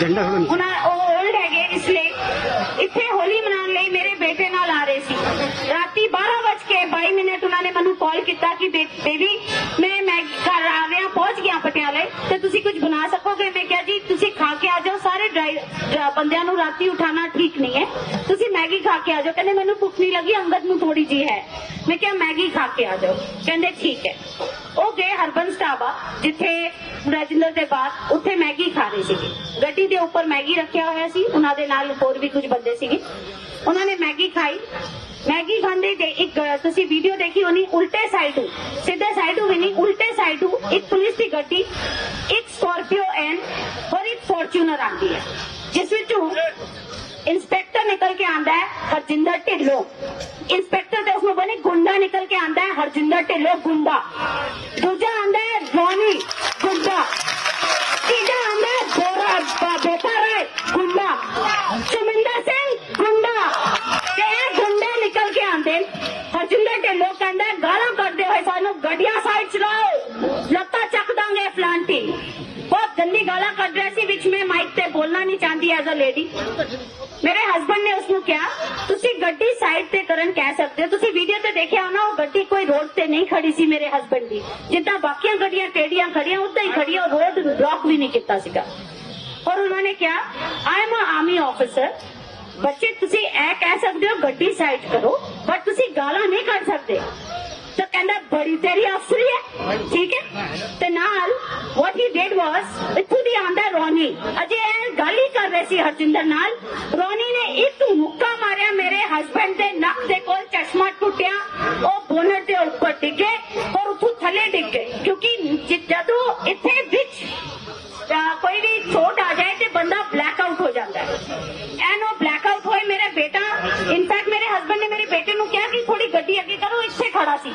ਝੰਡਾ ਹੁਣ। ਉਹਨਾਂ ਉਹ 올ਡ ਹੈਗੇ ਇਸ ਲਈ। ਇੱਥੇ ਹੋਲੀ ਮਨਾਉਣ ਲਈ ਮੇਰੇ ਬੇਟੇ ਨਾਲ ਆ ਰਹੇ ਸੀ। ਰਾਤੀ 12:22 ਮਿੰਟ ਉਹਨਾਂ ਨੇ ਮੈਨੂੰ ਕਾਲ ਕੀਤਾ ਕਿ ਬੇਬੀ, ਮੈਂ ਮੈਂ ਘਰ ਆ ਰਿਹਾ ਪਹੁੰਚ ਗਿਆ ਪਟਿਆਲੇ। ਤੇ ਤੁਸੀਂ ਕੁਝ ਬਣਾ ਸਕੋਗੇ? ਮੈਂ ਕਿਹਾ ਜੀ, ਤੁਸੀਂ ਖਾ ਕੇ ਆ ਜਾਓ। ਸਾਰੇ ਡਰਾਈ ਬੰਦਿਆਂ ਨੂੰ ਰਾਤੀ ਉਠਾਣਾ ਠੀਕ ਨਹੀਂ ਹੈ। ਖਾ ਕੇ ਆ ਜਾਓ। ਕਹਿੰਦੇ ਮੈਨੂੰ ਭੁੱਖ ਨਹੀਂ ਲੱਗੀ, ਅੰਗਦ ਨੂੰ ਥੋੜੀ ਜੀ ਹੈ। ਮੈਂ ਕਿਹਾ, ਮੈਗੀ ਖਾ ਕੇ ਆ ਜਾਓ। ਕਹਿੰਦੇ, ਠੀਕ ਹੈ। ਉਹ ਗਏ ਹਰਬੰਸ ਢਾਬਾ, ਜਿੱਥੇ ਰਜਿੰਦਰ ਦੇ ਬਾਅਦ ਉੱਥੇ ਮੈਗੀ ਖਾ ਰਹੇ ਸੀਗੇ। ਗੱਡੀ ਦੇ ਉੱਪਰ ਮੈਗੀ ਰੱਖਿਆ ਹੋਇਆ ਸੀ। ਉਹਨਾਂ ਦੇ ਨਾਲ ਹੋਰ ਵੀ ਕੁਝ ਬੰਦੇ ਸੀਗੇ। ਉਹਨਾਂ ਨੇ ਮੈਗੀ ਖਾਈ। ਮੈਗੀ ਖਾਂਦੇ ਤੇ ਇੱਕ, ਤੁਸੀਂ ਵੀਡੀਓ ਦੇਖੀ ਹੋਣੀ, ਉਲਟੇ ਸਾਈਡ ਸਿੱਧੇ ਸਾਈਡ ਨੂੰ ਵੀ ਨਹੀਂ, ਉਲਟੇ ਸਾਈਡ ਇੱਕ ਪੁਲਿਸ ਦੀ ਗੱਡੀ, ਇੱਕ ਸਕਾਰਪੀਓ ਐਨ ਔਰ ਇੱਕ ਫੋਰਚੂਨਰ ਆਂਦੀ ਹੈ। ਜਿਸ ਵਿੱਚੋਂ ਇੰਸਪੈਕਟਰ ਨਿਕਲ ਕੇ ਆਂਦਾ ਹੈ, ਹਰਜਿੰਦਰ ਢਿੱਲੋਂ। ਇੰਸਪੈਕਟਰ ਤੇ ਉਸਨੂੰ ਬਣੇ ਗੁੰਡਾ ਨਿਕਲ ਕੇ ਆਂਦਾ ਹੈ, ਹਰਜਿੰਦਰ ਢਿੱਲੋਂ, ਗੁੰਡਾ। ਦੂਜਾ ਆਂਦਾ ਹੈ, ਰੋਨੀ, ਗੁੰਡਾ। ਤੀਜਾ ਆਂਦਾ ਹੈ, ਬੋਰਾ, ਬ- ਬੇਟਾ ਰਾਏ, ਗੁੰਡਾ। ਸੁਮਿੰਦਰ ਸਿੰਘ, ਗੁੰਡਾ। ਇਹ ਗੁੰਡੇ ਨਿਕਲ ਕੇ ਆਂਦੇ ਹਰਜਿੰਦਰ ਢਿੱਲੋਂ ਕਹਿੰਦਾ ਗਾਲਾਂ ਕੱਢਦੇ ਹੋਏ ਸਾਨੂੰ ਗੱਡੀਆਂ ਸਾਈਡ ਚਲਾਓ ਲੱਤਾਂ ਚੱਕ ਦਾਂਗੇ, ਫਲਾਂਟੀ। ਬਹੁਤ ਗੰਦੀ ਗਾਲਾਂ ਕੱਢ ਰਿਹਾ ਸੀ, ਵਿੱਚ ਮੈਂ ਮਾਈਕ ਤੇ ਨਹੀਂ ਚਾਹੁੰਦੀ ਐਜ਼ ਅ ਲੇਡੀ ਮੇਰੇ ਹਸਬੰਡ ਨੇ ਉਸਨੂੰ ਕਿਹਾ, ਤੁਸੀਂ ਗੱਡੀ ਸਾਈਡ ਤੇ ਕਰਨ ਕਹਿ ਸਕਦੇ ਹੋ। ਤੁਸੀਂ ਵੀਡੀਓ ਤੇ ਦੇਖਿਆ ਹੋਣਾ, ਉਹ ਗੱਡੀ ਕੋਈ ਰੋਡ ਤੇ ਨਹੀਂ ਖੜੀ ਸੀ ਮੇਰੇ ਹਸਬੰਡ ਦੀ। ਜਿੱਦਾਂ ਬਾਕੀਆਂ ਗੱਡੀਆਂ, ਟੇਡੀਆਂ ਖੜੀਆਂ, ਉਦਾਂ ਹੀ ਖੜੀ ਰੋਡ ਬਲੌਕ ਵੀ ਨਹੀਂ ਕੀਤਾ ਸੀਗਾ। ਔਰ ਉਹਨਾਂ ਨੇ ਕਿਹਾ ਆਈ ਐਮ ਆਰਮੀ ਆਫੀਸਰ ਬੱਚੇ, ਤੁਸੀਂ ਇਹ ਕਹਿ ਸਕਦੇ ਹੋ, ਗੱਡੀ ਸਾਈਡ ਕਰੋ ਬਟ ਤੁਸੀਂ ਗਾਲਾਂ ਨਹੀਂ ਕੱਢ ਸਕਦੇ। ਤਾਂ ਕਹਿੰਦਾ ਬੜੀ ਤੇਰੀ ਅਫਸਰੀ ਹੈ? ਠੀਕ ਹੈ? ਤੇ ਨਾਲ what he did was ਇੱਥੋਂ ਦੀ ਆਂਦਾ ਰੋਨੀ। ਅਜੇ ਇਹ ਗੱਲ ਹੀ ਕਰ ਰਹੇ ਸੀ ਹਰਜਿੰਦਰ ਨਾਲ। ਰੋਨੀ ਨੇ ਇੱਕ ਮੁੱਕਾ ਮਾਰਿਆ ਮੇਰੇ ਹਸਬੰਡ ਦੇ ਨੱਕ ਦੇ ਕੋਲ ਚਸ਼ਮਾ ਟੁੱਟਿਆ। ਉਹ ਬੋਨਟ ਦੇ ਉੱਪਰ ਡਿੱਗੇ ਔਰ ਉੱਥੋਂ ਥੱਲੇ ਡਿੱਗ ਕਿਉਂਕਿ ਜਦੋਂ ਇੱਥੇ ਵਿੱਚ ਕੋਈ ਵੀ ਚੋਟ ਆ ਜਾਏ ਤੇ ਬੰਦਾ ਬਲੈਕ ਆਊਟ ਹੋ ਜਾਂਦਾ ਹੈ। ਐਨ ਉਹ ਬਲੈਕ ਆਊਟ ਹੋਏ ਮੇਰੇ ਬੇਟਾ। ਇਨਫੈਕਟ ਮੇਰੇ ਹਸਬੰਡ ਨੇ ਮੇਰੇ ਬੇਟੇ ਨੂੰ ਕਿਹਾ ਕਿ ਥੋੜੀ ਗੱਡੀ ਅੱਗੇ ਕਰੋ ਇੱਥੇ ਖੜਾ ਸੀ।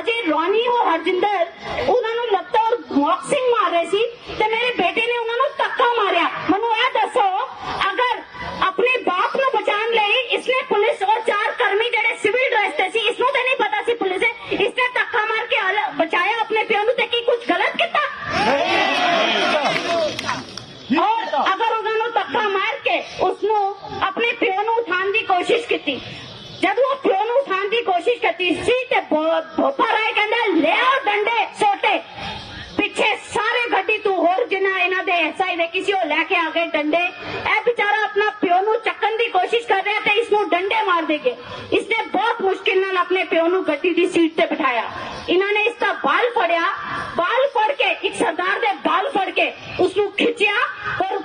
ਅਜੇ ਰੋਨੀ ਔਰ ਹਰਜਿੰਦਰ ਉਹਨਾਂ ਨੂੰ ਲੱਤਾਂ ਔਰ ਬਾਕਸਿੰਗ ਮਾਰ ਰਹੇ ਸੀ ਤੇ ਮੇਰੇ ਬੇਟੇ ਨੇ ਉਹਨਾਂ ਨੂੰ ਧੱਕਾ ਮਾਰਿਆ ਮੈਨੂੰ ਇਹ ਦੱਸੋ ਅਗਰ ਆਪਣੇ ਬਾਪ ਨੂੰ ਬਚਾਉਣ ਲਈ ਇਸਨੇ ਪੁਲਿਸ ਔਰ ਚਾਰ ਕਰਮੀ ਜਿਹੜੇ ਸਿਵਲ ਡਰੈਸ ਤੇ ਸੀ ਇਸਨੂੰ ਤਾਂ ਨਹੀਂ ਪਤਾ ਸੀ ਪੁਲਿਸ ਹੈ ਇਸਨੇ ਧੱਕਾ ਮਾਰ ਕੇ ਹਲ- ਬਚਾਇਆ ਆਪਣੇ ਪਿਓ ਨੂੰ ਤੇ ਕੀ ਕੁਝ ਗਲਤ ਕੀਤਾ ਔਰ ਅਗਰ ਉਹਨਾਂ ਨੂੰ ਧੱਕਾ ਮਾਰ ਕੇ ਉਸਨੂੰ ਆਪਣੇ ਪਿਓ ਨੂੰ ਉਠਾਉਣ ਦੀ ਕੋਸ਼ਿਸ਼ ਕੀਤੀ ਜਦੋਂ ਉਹ ਪਿਓ ਨੂੰ ਉਠਾਉਣ ਦੀ ਕੋਸ਼ਿਸ਼ ਕੀਤੀ ਸੀ ਤੇ ਭੋਪਾ ਰਾਏ ਕਹਿੰਦਾ ਲਿਆਓ ਡੰਡੇ ਛੋਟੇ ਪਿੱਛੇ ਸਾਰੇ ਗੱਡੀ ਤੂੰ ਹੋਰ ਜਿੰਨਾ ਇਹਨਾਂ ਦੇ ਐਸਆਈ ਦੇ ਕਿਸੇ ਉਹ ਲੈ ਕੇ ਆ ਗਏ ਡੰਡੇ। ਇਹ ਵਿਚਾਰਾ ਆਪਣਾ ਪਿਓ ਨੂੰ ਚੱਕਣ ਦੀ ਕੋਸ਼ਿਸ਼ ਕਰ ਰਿਹਾ ਤੇ ਇਸ ਨੂੰ ਡੰਡੇ ਮਾਰ ਦੇਗੇ ਇਸਨੇ ਬਹੁਤ ਮੁਸ਼ਕਿਲ ਨਾਲ ਆਪਣੇ ਪਿਓ ਨੂੰ ਗੱਡੀ ਦੀ ਸੀਟ ਤੇ ਬਿਠਾਇਆ। ਇਹਨਾਂ ਨੇ ਇਸ ਦਾ ਬਾਲ ਫੜਿਆ। ਬਾਲ ਫੜ ਕੇ, ਇੱਕ ਸਰਦਾਰ ਦੇ ਬਾਲ ਫੜ ਕੇ ਉਸ ਨੂੰ ਖਿੱਚਿਆ ਔਰ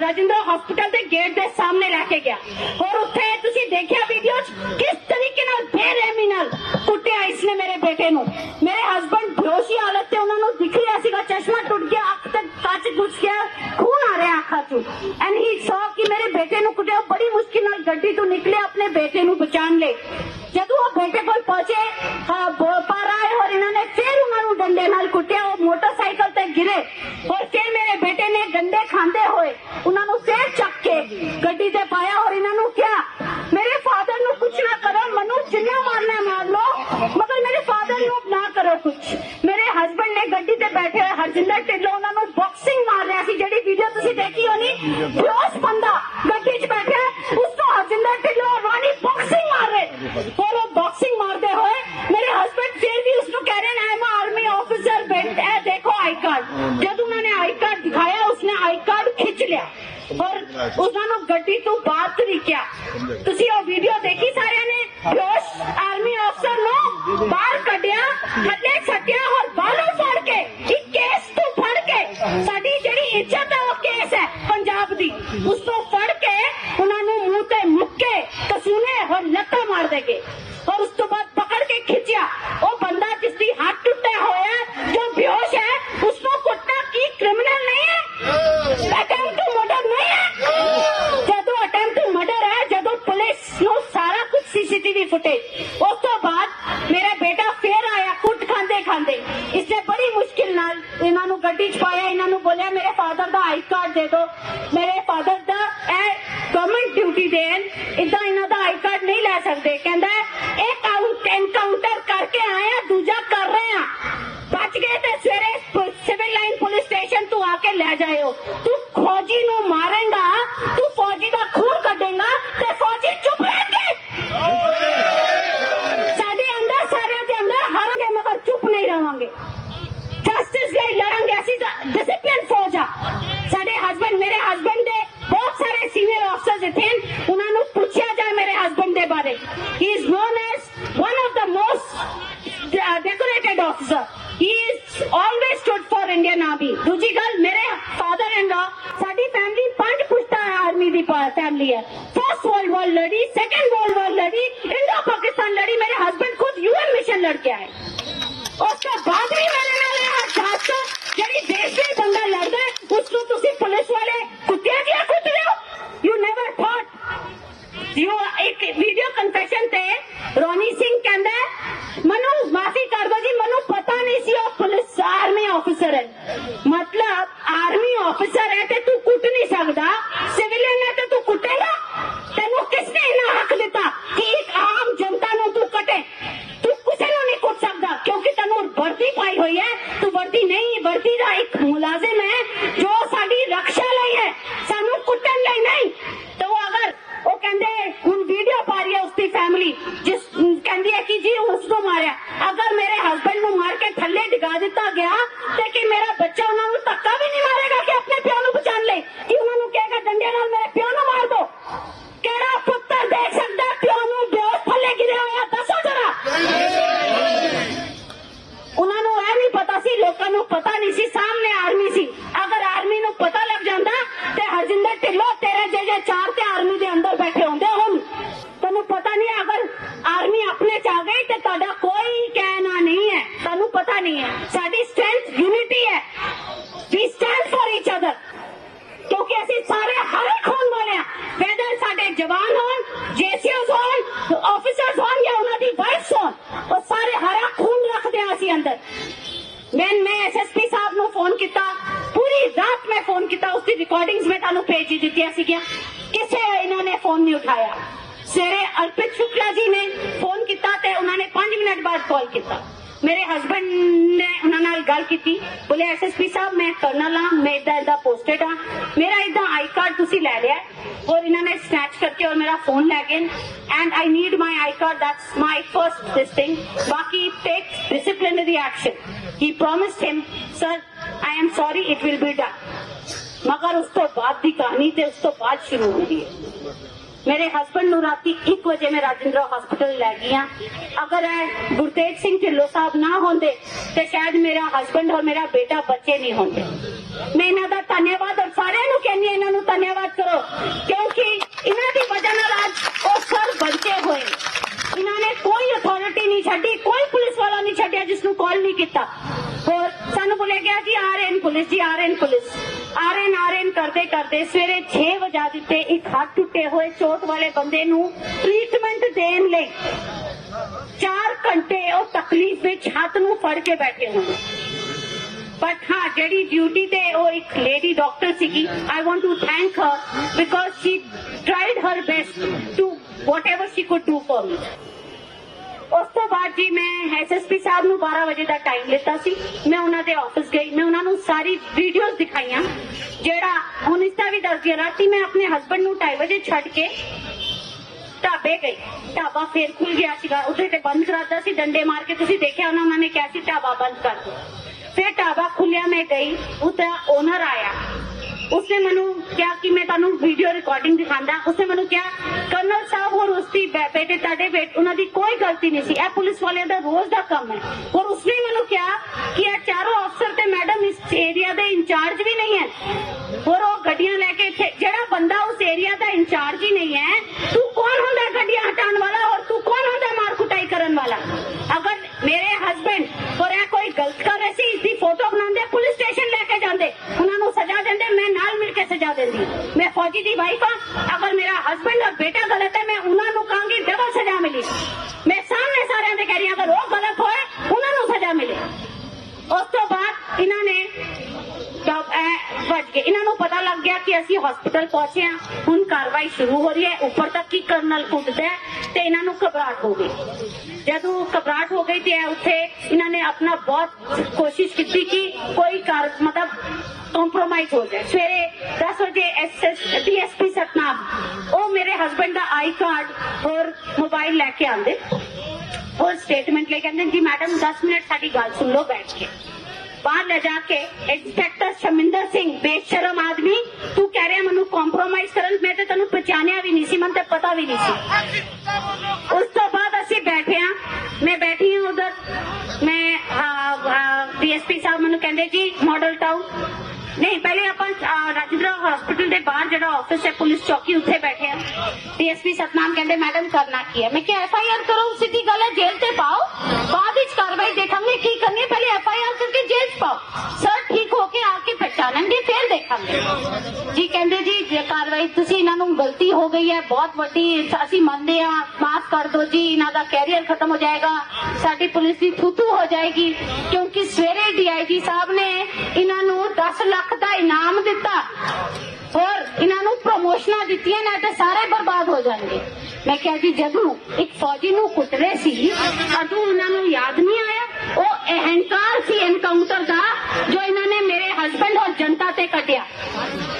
ਰਾਜਿੰਦਰ ਹਸਪੀਟਲ ਦੇ ਗੇਟ ਦੇ ਸਾਹਮਣੇ ਲੈ ਕੇ ਗਿਆ। ਔਰ ਉੱਥੇ ਤੁਸੀਂ ਦੇਖਿਆ ਵੀਡੀਓ 'ਚ ਕਿਸ ਤਰੀਕੇ ਨਾਲ ਬੇਰਹਿਮੀ ਨਾਲ ਕੁੱਟਿਆ ਇਸਨੇ ਮੇਰੇ ਬੇਟੇ ਨੂੰ ਮੇਰੇ ਹਸਬੰਡ ਬੇਹੋਸ਼ੀ ਹਾਲਤ ਤੇ ਉਹਨਾਂ ਨੂੰ ਦਿਖ ਰਿਹਾ ਸੀਗਾ ਚਸ਼ਮਾ ਟੁੱਟ ਗਿਆ ਅੱਖ ਤੇ ਕੱਚ ਘੁਸ ਗਿਆ ਖੂਨ ਆ ਰਿਹਾ ਅੱਖਾਂ 'ਚੋਂ ਐਂਡ ਹੀ ਸੌ ਕਿ ਮੇਰੇ ਬੇਟੇ ਨੂੰ ਕੁੱਟਿਆ ਬੜੀ ਮੁਸ਼ਕਿਲ ਨਾਲ ਗੱਡੀ ਤੋਂ ਨਿਕਲੇ ਆਪਣੇ ਬੇਟੇ ਨੂੰ ਬਚਾਉਣ ਲਈ ਜਦੋਂ ਉਹ ਬੇਟੇ ਕੋਲ ਪਹੁੰਚੇ ਹਾਂ ਬੋਪਾ ਰਾਏ ਔਰ ਇਹਨਾਂ ਨੇ ਫਿਰ ਉਹਨਾਂ ਨੂੰ ਡੰਡੇ ਨਾਲ ਕੁੱਟਿਆ ਉਹ ਮੋਟਰਸਾਈਕਲ ਤੇ ਗਿਰੇ। ਔਰ ਫਿਰ ਮੇਰੇ ਬੇਟੇ ਨੇ ਗੰਡੇ ਖਾਂਦੇ ਹੋਏ ਉਹਨਾਂ ਨੂੰ ਫਿਰ ਚੱਕ ਕੇ ਗੱਡੀ ਤੇ ਪਾਇਆ ਔਰ ਇਹਨਾਂ ਨੂੰ ਕਿਹਾ, ਮੇਰੇ ਫਾਦਰ ਨੂੰ ਕੁਛ ਨਾ ਕਰੋ, ਮੈਨੂੰ ਜਿੰਨਾ ਮਾਰਨਾ ਮਾਰ ਲਓ, ਮਗਰ ਮੇਰੇ ਫਾਦਰ ਨੂੰ ਨਾ ਕਰੋ ਕੁਛ। ਮੇਰੇ ਹਸਬੰਡ ਨੇ ਗੱਡੀ ਤੇ ਬੈਠੇ ਹੋਏ ਹਰਜਿੰਦਰ ਢਿੱਲੋਂ ਉਹਨਾਂ ਨੂੰ ਬਾਕਸਿੰਗ ਮਾਰ ਰਿਹਾ ਸੀ, ਜਿਹੜੀ ਵੀਡੀਓ ਤੁਸੀਂ ਦੇਖੀ ਹੋਣੀ ਬੇਹੋਸ਼ ਬੰਦਾ ਗੱਡੀ 'ਚ ਬੈਠਾ ਉਸ ਤੋਂ ਹਰਜਿੰਦਰ ਢਿੱਲੋਂ ਔਰ ਰਾਣੀ ਬਾਕਸਿੰਗ ਮਾਰ ਰਹੇ ਔਰ ਉਹ ਬਾਕਸਿੰਗ ਮਾਰਦੇ ਹੋਏ ਮੇਰੇ ਹਸਬੰਡ ਫਿਰ ਵੀ ਉਸ ਨੂੰ ਕਹਿ ਰਹੇ ਨੇ ਆਈ ਐਮ ਆਰਮੀ ਆਫੀਸਰ ਬੇਟ ਇਹ ਦੇਖੋ ਆਈ ਕਾਰਡ ਜਦ ਉਹਨਾਂ ਨੇ ਆਈ ਕਾਰਡ ਦਿਖਾਇਆ ਉਸਨੇ ਆਈ ਕਾਰਡ ਖਿੱਚ ਲਿਆ ਔਰ ਉਹਨਾਂ ਨੂੰ ਗੱਡੀ ਤੋਂ ਬਾਹਰ ਤਰੀਕਿਆ ਤੁਸੀਂ ਉਹ ਵੀਡੀਓ ਦੇਖੀ ਸਾਰਿਆਂ ਨੇ? ਬੇਹੋਸ਼ ਆਰਮੀ ਅਫਸਰ ਨੂੰ ਬਾਹਰ ਕੱਢਿਆ ਥੱਲੇ ਛੱਡਿਆ ਔਰ ਬਾਲੋਂ ਫੜ ਕੇ ਇੱਕ ਕੇਸ ਤੋਂ ਫੜ ਕੇ ਸਾਡੀ ਜਿਹੜੀ ਇੱਜ਼ਤ ਹੈ ਉਹ ਕੇਸ ਹੈ ਪੰਜਾਬ ਦੀ। ਉਸ ਤੋਂ ਫੜ ਕੇ ਉਹਨਾਂ ਨੂੰ ਮੂੰਹ ਤੇ ਮੁੱਕੇ ਕਸੂਨੇ ਔਰ ਲੱਤਾਂ ਮਾਰ ਦੇਗੇ ਔਰ ਉਸ ਤੋਂ ਬਾਅਦ ਪਕੜ ਕੇ ਖਿੱਚਿਆ ਉਹ ਬੰਦਾ ਜਿਸ ਦੀ ਹੱਥ ਟੁੱਟਿਆ ਹੋਇਆ ਹੈ, ਜੋ ਬੇਹੋਸ਼ ਹੈ ਉਸ ਨੂੰ ਕੁੱਟਣਾ ਕੀ ਕ੍ਰਿਮੀਨਲ ਨਹੀਂ ਹੈ ਅਟੈਂਪਟ ਟੂ ਮਰਡਰ ਨਹੀਂ ਹੈ ਜਦੋਂ ਅਟੈਂਪਟ ਟੂ ਮਰਡਰ ਹੈ ਜਦੋਂ ਪੁਲਿਸ ਨੂੰ ਸਾਰਾ ਕੁਝ ਸੀਸੀਟੀਵੀ ਫੁਟੇਜ ਉਸ ਤੋਂ ਬਾਅਦ ਮੇਰਾ ਬੇਟਾ ਫੇਰ ਆਇਆ ਕੁੱਟ ਖਾਂਦੇ ਖਾਂਦੇ। ਇਸਨੇ ਬੜੀ ਮੁਸ਼ਕਿਲ ਨਾਲ ਇਹਨਾਂ ਨੂੰ ਗੱਡੀ 'ਚ ਪਾਇਆ, ਇਹਨਾਂ ਨੂੰ ਬੋਲਿਆ, ਮੇਰੇ ਫਾਦਰ ਦਾ ਆਈ ਕਾਰਡ ਦੇ ਦਿਓ। ਮੇਰੇ ਫਾਦਰ ਦਾ ਇਹ ਗਵਰਨਮੈਂਟ ਡਿਊਟੀ ਦੇਣ ਇਦਾਂ ਇਹਨਾਂ ਦਾ ਆਈ ਕਾਰਡ ਨਹੀਂ ਲੈ ਸਕਦੇ। ਕਹਿੰਦਾ, ਇਹ ਕਾਊਂਟ ਐਨਕਾਊਂਟਰ ਕਰਕੇ ਆਇਆ ਦੂਜਾ ਕਰ ਰਹੇ ਆ। ਬਚ ਗਏ ਤੇ ਸਵੇਰੇ ਸਿਵਲ ਲਾਈਨ ਪੁਲਿਸ ਸਟੇਸ਼ਨ ਤੋਂ ਆ ਕੇ ਲੈ ਜਾਇਓ। ਤੂੰ ਰਿਕਾਰਡਿੰਗਸ ਮੈਂ ਤੁਹਾਨੂੰ ਭੇਜ ਹੀ ਦਿੱਤੀਆਂ ਸੀਗੀਆਂ ਕਿਸੇ ਇਹਨਾਂ ਨੇ ਫੋਨ ਨਹੀਂ ਉਠਾਇਆ ਸਵੇਰੇ ਅਰਪਿਤ ਸ਼ੁਕਲਾ ਜੀ ਨੇ ਫੋਨ ਕੀਤਾ ਤੇ ਉਹਨਾਂ ਨੇ 5 ਮਿੰਟ ਬਾਅਦ ਕਾਲ ਕੀਤਾ ਮੇਰੇ ਹਸਬੰਡ ਨੇ ਉਹਨਾਂ ਨਾਲ ਗੱਲ ਕੀਤੀ ਬੋਲੇ ਐਸਐਸਪੀ ਸਾਹਿਬ ਮੈਂ ਕਰਨਲ ਹਾਂ ਮੈਂ ਇਦਾਂ ਇਦਾਂ ਪੋਸਟਡ ਹਾਂ ਮੇਰਾ ਇਦਾਂ ਆਈ ਕਾਰਡ ਤੁਸੀਂ ਲੈ ਲਿਆ ਔਰ ਇਹਨਾਂ ਨੇ ਸਨੈਚ ਕਰਕੇ ਔਰ ਮੇਰਾ ਫੋਨ ਲੈ ਗਏ and I need my I card that's my first this thing ਬਾਕੀ take disciplinary action he promised him sir I am sorry it will be done ਮਗਰ ਉਸ ਤੋਂ ਬਾਅਦ ਦੀ ਕਹਾਣੀ ਤੇ ਉਸ ਤੋਂ ਬਾਅਦ ਸ਼ੁਰੂ ਹੁੰਦੀ ਹੈ ਮੇਰੇ ਹਸਬੰਡ ਨੂੰ ਰਾਤੀ 1 ਵਜੇ ਮੈਂ ਰਾਜਿੰਦਰਾ ਹਸਪੀਟਲ ਲੈ ਗਈਆਂ ਅਗਰ ਇਹ ਗੁਰਤੇਜ ਸਿੰਘ ਢਿੱਲੋਂ ਸਾਹਿਬ ਨਾ ਹੁੰਦੇ ਤੇ ਸ਼ਾਇਦ ਮੇਰਾ ਹਸਬੰਡ ਔਰ ਮੇਰਾ ਬੇਟਾ ਬੱਚੇ ਨਹੀਂ ਹੁੰਦੇ ਮੈਂ ਇਹਨਾਂ ਦਾ ਧੰਨਵਾਦ ਔਰ ਸਾਰਿਆਂ ਨੂੰ ਕਹਿੰਦੀ ਹਾਂ ਇਹਨਾਂ ਨੂੰ ਧੰਨਵਾਦ ਕਰੋ ਕਿਉਂਕਿ ਇਹਨਾਂ ਦੀ ਵਜ੍ਹਾ ਨਾਲ ਅੱਜ ਉਹ ਸਰ ਬਚੇ ਹੋਏ ਇਹਨਾਂ ਨੇ ਕੋਈ ਅਥਾਰਟੀ ਨਹੀਂ ਛੱਡੀ ਕੋਈ ਪੁਲਿਸ ਜਿਸ ਨੂੰ ਕਾਲ ਨਹੀਂ ਕੀਤਾ। ਹੋਰ ਸਾਨੂੰ ਬੋਲਿਆ ਗਿਆ ਜੀ ਆ ਰਹੇ ਪੁਲਿਸ ਜੀ ਆ ਰਹੇ ਪੁਲਿਸ। ਆ ਰਹੇ ਨੇ ਆ ਕਰਦੇ ਕਰਦੇ ਸਵੇਰੇ 6 ਵਜਾ ਦਿੱਤੇ, ਇੱਕ ਹੱਥ ਟੁੱਟੇ ਹੋਏ ਚੋਟ ਵਾਲੇ ਬੰਦੇ ਨੂੰ ਟ੍ਰੀਟਮੈਂਟ ਦੇਣ ਲਈ। 4 ਘੰਟੇ ਉਹ ਤਕਲੀਫ ਵਿੱਚ ਹੱਥ ਨੂੰ ਫੜ ਕੇ ਬੈਠੇ ਹੋਏ ਬਟ ਹਾਂ, ਜਿਹੜੀ ਡਿਊਟੀ ਤੇ ਉਹ ਇੱਕ ਲੇਡੀ ਡਾਕਟਰ ਸੀਗੀ I want to thank her because she tried her best to whatever she could do for me ਉਸ ਤੋਂ ਬਾਅਦ ਜੀ ਮੈਂ ਐਸਐਸਪੀ ਸਾਹਿਬ ਨੂੰ 12 ਵਜੇ ਦਾ ਟਾਈਮ ਲਿੱਤਾ ਸੀ। ਮੈਂ ਉਹਨਾਂ ਦੇ ਆਫਿਸ ਗਈ। ਮੈਂ ਉਹਨਾਂ ਨੂੰ ਸਾਰੀ ਵੀਡੀਓਜ਼ ਦਿਖਾਈਆਂ। ਜਿਹੜਾ ਹੁਣ ਇਸ ਦਾ ਵੀ ਦੱਸ ਰਾਤੀ ਮੈਂ ਆਪਣੇ ਹਸਬੰਡ ਨੂੰ 2:30 ਵਜੇ ਛੱਡ ਕੇ ਢਾਬੇ ਗਈ। ਢਾਬਾ ਫੇਰ ਖੁੱਲ ਗਿਆ ਸੀਗਾ। ਉਹਦੇ ਤੇ ਬੰਦ ਕਰਾਤਾ ਸੀ। ਡੰਡੇ ਮਾਰ ਕੇ ਤੁਸੀਂ ਦੇਖਿਆ ਉਹਨਾਂ ਨੇ ਕਿਹਾ ਸੀ ਢਾਬਾ ਬੰਦ ਕਰ ਦਿਓ। ਫਿਰ ਢਾਬਾ ਖੁੱਲਿਆ ਮੈਂ ਗਈ। ਉਹਦਾ ਓਨਰ ਆਇਆ। ਉਸਨੇ ਮੈਨੂੰ ਕਿਹਾ ਕਿ ਮੈਂ ਤੁਹਾਨੂੰ ਵੀਡੀਓ ਰਿਕਾਰਡਿੰਗ ਦਿਖਾਉਂਦਾ। ਉਸਨੇ ਮੈਨੂੰ ਕਿਹਾ, ਕਰਨਲ ਬੇਟੇ ਉਹਨਾਂ ਦੀ ਕੋਈ ਗਲਤੀ ਨਹੀਂ ਸੀ। ਇਹ ਪੁਲਿਸ ਵਾਲਿਆਂ ਦਾ ਰੋਜ਼ ਦਾ ਕੰਮ ਹੈ। ਔਰ ਉਸਨੇ ਮੈਨੂੰ ਕਿਹਾ ਕਿ ਇਹ ਚਾਰੋਂ ਅਫਸਰ ਤੇ ਮੈਡਮ ਇਸ ਏਰੀਆ ਦੇ ਇੰਚਾਰਜ ਵੀ ਨਹੀਂ ਹੈ। ਔਰ ਉਹ ਗੱਡੀਆਂ ਲੈ ਕੇ ਇੱਥੇ ਜਿਹੜਾ ਬੰਦਾ ਉਸ ਏਰੀਆ ਦਾ ਇੰਚਾਰਜ ਹੀ ਨਹੀਂ ਹੈ, ਤੂੰ ਕੌਣ ਹੁੰਦਾ ਗੱਡੀਆਂ ਹਟਾਉਣ ਵਾਲਾ ਔਰ ਤੂੰ ਕੌਣ ਹੁੰਦਾ ਮਾਰ ਕੁਟਾਈ ਕਰਨ ਵਾਲਾ? ਅਗਰ ਮੇਰੇ ਹਸਬੰਡ ਔਰ ਇਹ ਕੋਈ ਗਲਤ ਕਰ ਰਹੇ ਸੀ ਇਸ ਦੀ ਫੋਟੋ ਬਣਾਉਂਦੇ, ਪੁਲਿਸ ਸਟੇਸ਼ਨ ਲੈ ਕੇ ਜਾਂਦੇ, ਉਹਨਾਂ ਨੂੰ ਸਜ਼ਾ ਦਿੰਦੇ, ਮੈਂ ਨਾਲ ਮਿਲ ਕੇ ਸਜ਼ਾ ਦਿੰਦੀ। ਮੈਂ ਫੌਜੀ ਦੀ ਵਾਈਫ ਆ ਅਗਰ ਮੇਰਾ ਹਸਬੰਡ ਔਰ ਬੇਟਾ ਗਲਤ ਹੈ ਮੈਂ ਉਹਨਾਂ ਨੂੰ ਕਹਾਂਗੀ ਡਬਲ ਸਜ਼ਾ ਮਿਲੀ ਮੈਂ ਸਾਹਮਣੇ ਸਾਰਿਆਂ ਦੇ ਕਹਿ ਰਹੀ ਹਾਂ ਅਗਰ ਉਹ ਗਲਤ ਹੋਏ ਉਹਨਾਂ ਨੂੰ ਸਜ਼ਾ ਮਿਲੇ ਉਸ ਤੋਂ ਬਾਅਦ ਇਹਨਾਂ ਨੇ ਤਬ ਇਹ ਵੱਜ ਗਏ ਇਹਨਾਂ ਨੂੰ ਪਤਾ ਲੱਗ ਗਿਆ ਕਿ ਅਸੀਂ ਹਸਪੀਟਲ ਪਹੁੰਚੇ ਹਾਂ। ਹੁਣ ਕਾਰਵਾਈ ਸ਼ੁਰੂ ਹੋ ਰਹੀ ਹੈ। ਉੱਪਰ ਤੱਕ ਕੀ ਕਰਨਲ ਕੁੱਟਦਾ ਤੇ ਇਹਨਾਂ ਨੂੰ ਘਬਰਾਹਟ ਹੋ ਗਈ। ਜਦੋਂ ਘਬਰਾਹਟ ਹੋ ਗਈ ਤੇ ਉੱਥੇ ਇਹਨਾਂ ਨੇ ਆਪਣਾ ਬਹੁਤ ਕੋਸ਼ਿਸ਼ ਕੀਤੀ ਕਿ ਕੋਈ ਕਾਰ ਮਤਲਬ ਕੰਪਰੋਮਾਈਜ਼ ਹੋ ਜਾਏ। ਸਵੇਰੇ 10 ਵਜੇ ਐਸਐਸ ਡੀਐਸਪੀ ਸਤਨਾਮ, ਉਹ ਮੇਰੇ ਹਸਬੰਡ ਦਾ ਆਈ ਕਾਰਡ ਔਰ ਮੋਬਾਈਲ ਲੈ ਕੇ ਆਂਦੇ ਉਹ ਸਟੇਟਮੈਂਟ ਲੈ ਕੇ ਕਹਿੰਦੇ ਜੀ ਮੈਡਮ 10 ਮਿੰਟ ਸਾਡੀ ਗੱਲ ਸੁਣ ਲਓ, ਬੈਠ ਕੇ। ਬਾਹਰ ਲੈ ਜਾ ਕੇ ਇੰਸਪੈਕਟਰ ਸ਼ਮਿੰਦਰ ਸਿੰਘ, ਬੇਸ਼ਰਮ ਆਦਮੀ, ਤੂੰ ਕਹਿ ਰਿਹਾ ਮੈਨੂੰ ਕੰਪਰੋਮਾਈਜ਼ ਕਰਨ, ਮੈਂ ਤੇ ਤੈਨੂੰ ਪਛਾਣਿਆ ਵੀ ਨਹੀਂ ਸੀ, ਮੈਨੂੰ ਤੇ ਪਤਾ ਵੀ ਨਹੀਂ ਸੀ। ਉਸ ਤੋਂ ਬਾਅਦ ਅਸੀਂ ਬੈਠੇ ਹਾਂ। ਮੈਂ ਬੈਠੀ ਹਾਂ ਉਧਰ। ਮੈਂ ਡੀਐਸਪੀ ਸਾਹਿਬ ਮੈਨੂੰ ਕਹਿੰਦੇ ਜੀ ਮਾਡਲ ਟਾਊਨ ਨਹੀਂ ਪਹਿਲੇ ਆਪਾਂ ਅਹ, ਰਾਜਿੰਦਰਾ ਹਸਪੀਟਲ ਦੇ ਬਾਹਰ ਜਿਹੜਾ ਆਫਿਸ ਹੈ ਪੁਲਿਸ ਚੌਕੀ ਉੱਥੇ ਬੈਠੇ ਆ ਡੀਐਸਪੀ ਸਤਨਾਮ ਕਹਿੰਦੇ ਮੈਡਮ ਕਰਨਾ ਕੀ ਹੈ ਮੈਂ ਕਿਹਾ ਐਫ ਆਈ ਆਰ ਕਰੋ ਸਿੱਧੀ ਗੱਲ ਹੈ ਜੇਲ੍ਹ ਤੇ ਪਾਓ ਬਾਅਦ ਵਿੱਚ ਕਾਰਵਾਈ ਦੇਖਾਂਗੇ ਕੀ ਕਰਨੀ ਹੈ ਪਹਿਲੇ ਐਫ ਆਈ ਆਰ ਕਰਕੇ ਜੇਲ੍ਹ 'ਚ ਪਾਓ ਸਰ ਠੀਕ ਹੋ ਕੇ ਆ ਕੇ ਪਛਾਣਨਗੇ ਫਿਰ ਦੇਖਾਂਗੇ ਜੀ ਕਹਿੰਦੇ ਜੀ ਜੇ ਕਾਰਵਾਈ ਤੁਸੀਂ ਇਹਨਾਂ ਨੂੰ ਗਲਤੀ ਹੋ ਗਈ ਹੈ ਬਹੁਤ ਵੱਡੀ ਅਸੀਂ ਮੰਨਦੇ ਆ ਮਾਫ ਕਰ ਦਿਓ ਜੀ ਇਹਨਾਂ ਦਾ ਕੈਰੀਅਰ ਖਤਮ ਹੋ ਜਾਏਗਾ ਸਾਡੀ ਪੁਲਿਸ ਦੀ ਥੂਥੂ ਹੋ ਜਾਏਗੀ ਕਿਉਂਕਿ ਸਵੇਰੇ ਡੀਆਈਜੀ ਸਾਹਿਬ ਨੇ ਇਹਨਾਂ ਨੂੰ 10 ਲੱਖ ਦਾ ਇਨਾਮ ਦਿੱਤਾ। ਔਰ ਇਹਨਾਂ ਨੂੰ ਪ੍ਰਮੋਸ਼ਨਾਂ ਦਿੱਤੀਆਂ, ਨਾ ਤੇ ਸਾਰੇ ਬਰਬਾਦ ਹੋ ਜਾਣਗੇ। ਮੈਂ ਕਿਹਾ ਜੀ, ਜਦੋਂ ਇੱਕ ਫੌਜੀ ਨੂੰ ਕੁੱਟ ਰਹੇ ਸੀ ਅਦੋਂ ਉਹਨਾਂ ਨੂੰ ਯਾਦ ਨਹੀਂ ਆਇਆ? ਉਹ ਅਹੰਕਾਰ ਸੀ ਐਨਕਾਊਂਟਰ ਦਾ ਜੋ ਇਹਨਾਂ ਨੇ ਮੇਰੇ ਹਸਬੰਡ ਔਰ ਜਨਤਾ ਤੇ ਕੱਢਿਆ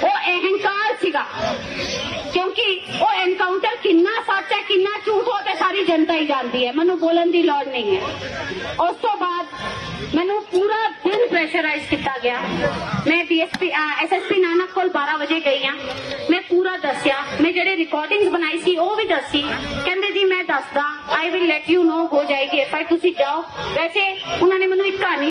ਉਹ ਅਹੰਕਾਰ ਸੀਗਾ ਕਿਉਂਕਿ ਉਹ ਐਨਕਾਊਂਟਰ ਕਿੰਨਾ ਸੱਚ ਹੈ ਕਿੰਨਾ ਝੂਠ ਹੋ ਤੇ ਸਾਰੀ ਜਨਤਾ ਹੀ ਜਾਣਦੀ ਹੈ ਮੈਨੂੰ ਬੋਲਣ ਦੀ ਲੋੜ ਨਹੀਂ ਹੈ ਉਸ ਤੋਂ ਬਾਅਦ ਮੈਨੂੰ ਪੂਰਾ ਦਿਨ ਪ੍ਰੈਸ਼ਰਾਈਜ਼ ਕੀਤਾ ਗਿਆ ਮੈਂ ਡੀਐਸਪੀ ਐਸਐਸਪੀ ਨਾਨਕ ਕੋਲ 12 ਵਜੇ ਗਈ ਆ ਮੈਂ ਪੂਰਾ ਦੱਸਿਆ ਮੈਂ ਜਿਹੜੇ ਰਿਕਾਰਡਿੰਗਸ ਬਣਾਈ ਸੀ ਉਹ ਵੀ ਦੱਸੀ ਕਹਿੰਦੇ ਜੀ ਮੈਂ ਦੱਸਦਾ I will let you know ਹੋ ਜਾਏਗੀ ਐਫ ਆਈ ਤੁਸੀਂ ਜਾਓ ਵੈਸੇ ਉਹਨਾਂ ਨੇ ਮੈਨੂੰ ਇੱਕ ਕਹਾਣੀ